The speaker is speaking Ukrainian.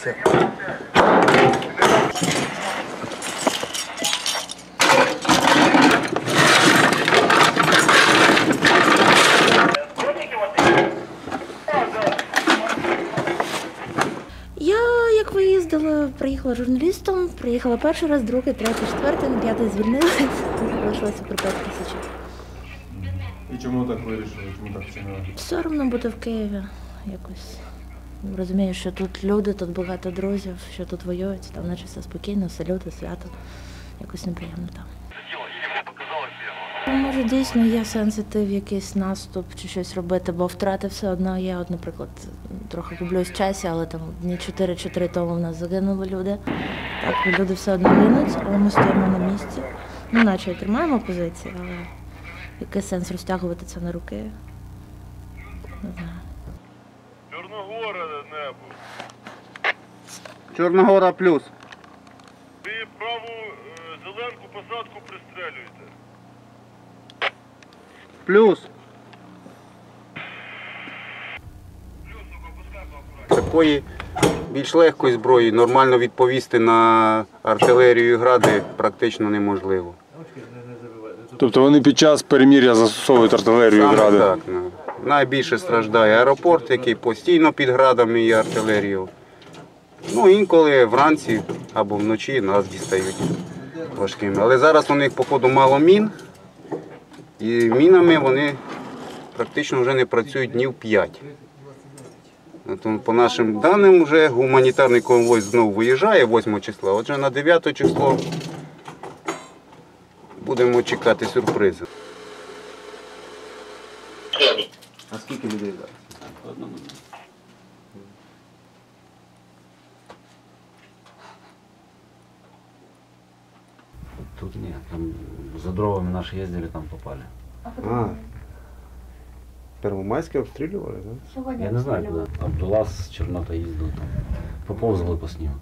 Все. Я, як виїздила, приїхала журналістом, приїхала перший раз, другий, третій, четвертий, ну, п'ятий звільнилася, залишилася про 5 тисяч. І чому так вирішили? Чому так вчинили? Соромно бути в Києві якось. Розумію, що тут люди, тут багато друзів, що тут воюють, там наче все спокійно, все люди, свято. Якось неприємно там. Ну, Може, дійсно є сенс іти в якийсь наступ чи щось робити, бо втрати все одно є. От, наприклад, трохи гублюсь в часі, але там дні 4-4 тому в нас загинули люди. Так, люди все одно гинуть, але ми стоїмо на місці. Ну, наче тримаємо позиції, але який сенс розтягувати це на руки? Не знаю. Чорногора небо. Чорногора плюс. Ви праву е, зеленку посадку пристрелюєте. Плюс. Такої більш легкої зброї нормально відповісти на артилерію і гради практично неможливо. Тобто вони під час перемір'я застосовують артилерію і Саме гради? так. ну. Найбільше страждає аеропорт, який постійно під градами і артилерією. Ну, інколи вранці або вночі нас дістають важкими. Але зараз у них, походу, мало мін. І мінами вони практично вже не працюють днів 5. От, По нашим даним, вже гуманітарний конвой знову виїжджає 8 числа. Отже, на 9 число будемо чекати сюрпризи. А скільки людей зараз? Тут нет, там за дровами наши ездили, там попали. А. Первомайське обстрілювали, так? Я не знаю, куда. Абдулла с Чернота ездил там. Поповзали по снегу.